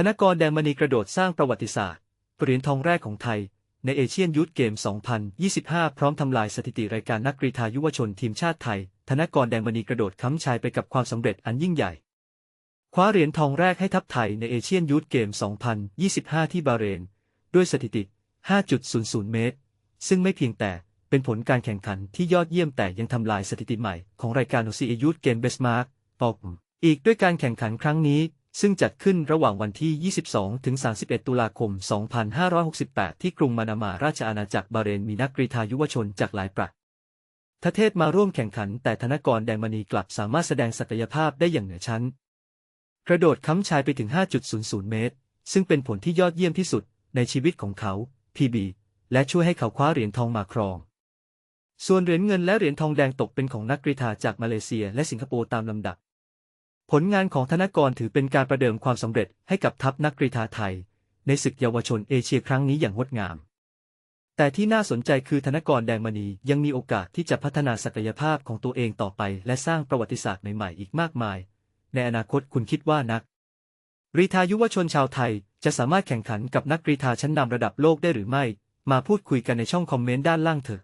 ธนกรแดงมณีกระโดดสร้างประวัติศาสตร์เหรียญทองแรกของไทย ในเอเชียนยูทเกม 2025 พร้อมทำลายสถิติรายการนักกรีฑายุวชนทีมชาติไทย ธนกรแดงมณีกระโดดค้ำชายไปกับความสำเร็จอันยิ่งใหญ่ คว้าเหรียญทองแรกให้ทัพไทยในเอเชียนยูทเกม 2025 ที่บาเรน ด้วยสถิติ 5.00 เมตร ซึ่งไม่เพียงแต่เป็นผลการแข่งขันที่ยอดเยี่ยมแต่ยังทำลายสถิติใหม่ของรายการ OCA Youth Game Benchmark ปอกอีกด้วยการแข่งขันครั้งนี้ ซึ่งจัดขึ้นระหว่างวันที่ 22 ถึง 31 ตุลาคม 2568 ที่กรุงมานามาราชอาณาจักรบาเรนมีนักกรีฑายุวชนจากหลายประเทศมาร่วมแข่งขัน แต่ธนกรแดงมณีกลับสามารถแสดงศักยภาพได้อย่างเหนือชั้น กระโดดค้ำชายไปถึง 5.00 เมตร ซึ่งเป็นผลที่ยอดเยี่ยมที่สุดในชีวิตของเขา PB และช่วยให้เขาคว้าเหรียญทองมาครอง ส่วนเหรียญเงินและเหรียญทองแดงตกเป็นของนักกรีฑาจากมาเลเซียและสิงคโปร์ตามลำดับ ผลงานของธนกรถือเป็นการประเดิมความสำเร็จให้กับทัพนักกรีฑาไทย ในศึกเยาวชนเอเชียครั้งนี้อย่างงดงาม แต่ที่น่าสนใจคือธนกรแดงมณียังมีโอกาสที่จะพัฒนาศักยภาพของตัวเองต่อไป และสร้างประวัติศาสตร์ใหม่ๆอีกมากมาย ในอนาคตคุณคิดว่านักกรีฑายุวชนชาวไทยจะสามารถแข่งขันกับนักกรีฑาชั้นนำระดับโลกได้หรือไม่ มาพูดคุยกันในช่องคอมเมนต์ด้านล่างเถอะ